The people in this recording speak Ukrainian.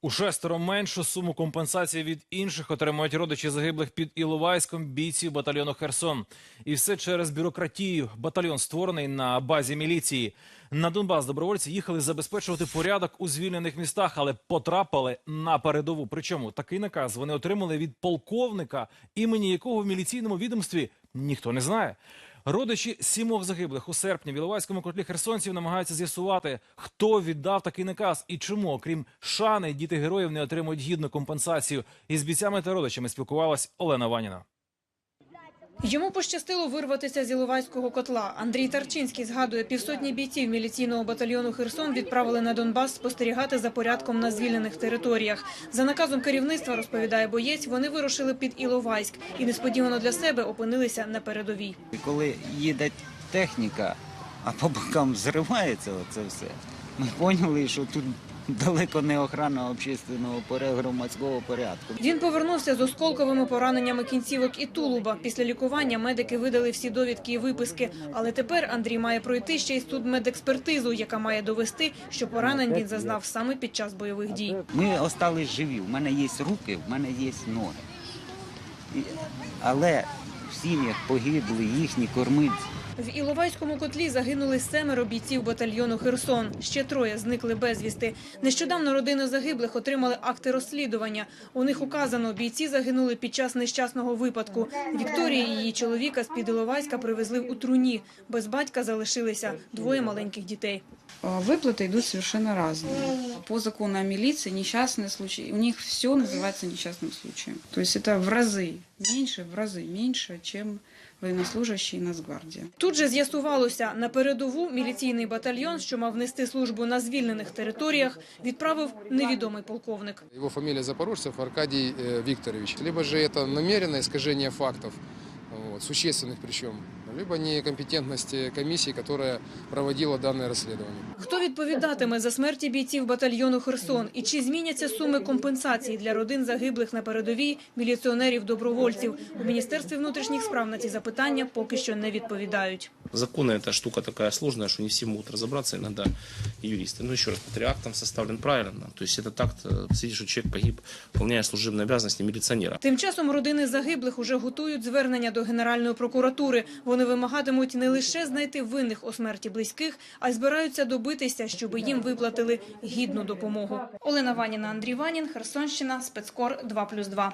У шестеро меншу суму компенсації від інших отримують родичі загиблих під Іловайськом бійців батальйону Херсон. І все через бюрократію. Батальйон створений на базі міліції. На Донбас добровольці їхали забезпечувати порядок у звільнених містах, але потрапили на передову. Причому такий наказ вони отримали від полковника, імені якого в міліційному відомстві ніхто не знає. Родичі сімох загиблих у серпні в Іловайському котлі херсонців намагаються з'ясувати, хто віддав такий наказ і чому, окрім шани, діти героїв не отримують гідну компенсацію. Із бійцями та родичами спілкувалась Олена Ваніна. Йому пощастило вирватися з Іловайського котла. Андрій Тарчинський згадує, півсотні бійців міліційного батальйону Херсон відправили на Донбас спостерігати за порядком на звільнених територіях. За наказом керівництва, розповідає боєць, вони вирушили під Іловайськ і несподівано для себе опинилися на передовій. Коли їде техніка, а по бокам зривається це все, ми поняли, що тут далеко не охрана общественного порядку, громадського порядку. Він повернувся з осколковими пораненнями кінцівок і тулуба. Після лікування медики видали всі довідки і виписки. Але тепер Андрій має пройти ще й судмедекспертизу, яка має довести, що поранень він зазнав саме під час бойових дій. Ми остались живі. У мене є руки, в мене є ноги. Але в сім'ях погибли їхні кормильці. В Іловайському котлі загинули семеро бійців батальйону Херсон. Ще троє зникли безвісти. Нещодавно родини загиблих отримали акти розслідування. У них указано, бійці загинули під час нещасного випадку. Вікторії і її чоловіка з під Іловайська привезли у труні. Без батька залишилися двоє маленьких дітей. А, Выплаты идут совершенно разные. По закону о милиции несчастные случаи, у них все называется несчастным случаем. То есть это в разы меньше, в разы меньше, чем военнослужащие Нацгвардії. Тут же з'ясувалося, на передову міліційний батальйон, що мав нести службу на звільнених територіях, відправив невідомий полковник. Його фамілія Запорожцев Аркадій Вікторович. Викторович. Либо ж це намірене скаження фактов, вот, существенных причем, либо некомпетентности комиссии, которая проводила данное расследование. Хто відповідатиме за смерті бійців батальйону Херсон? І чи зміняться суми компенсації для родин загиблих на передовій міліціонерів-добровольців? У Міністерстві внутрішніх справ на ці запитання поки що не відповідають. Законы это штука такая сложная, что не все могут разобраться, иногда и юристы. Но еще раз повторяю, акт там составлен правильно. То есть этот акт э, свидетельствует, что человек погиб, выполняя служебные обязанности милиционера. Тим часом родини загиблих уже готують звернення до Генеральної прокуратури. Вони вимагатимуть не лише знайти винних у смерті близьких, а й збираються добитися, щоб їм виплатили гідну допомогу. Олена Ваніна, Андрій Ванін, Херсонщина, спецкор 2+,2.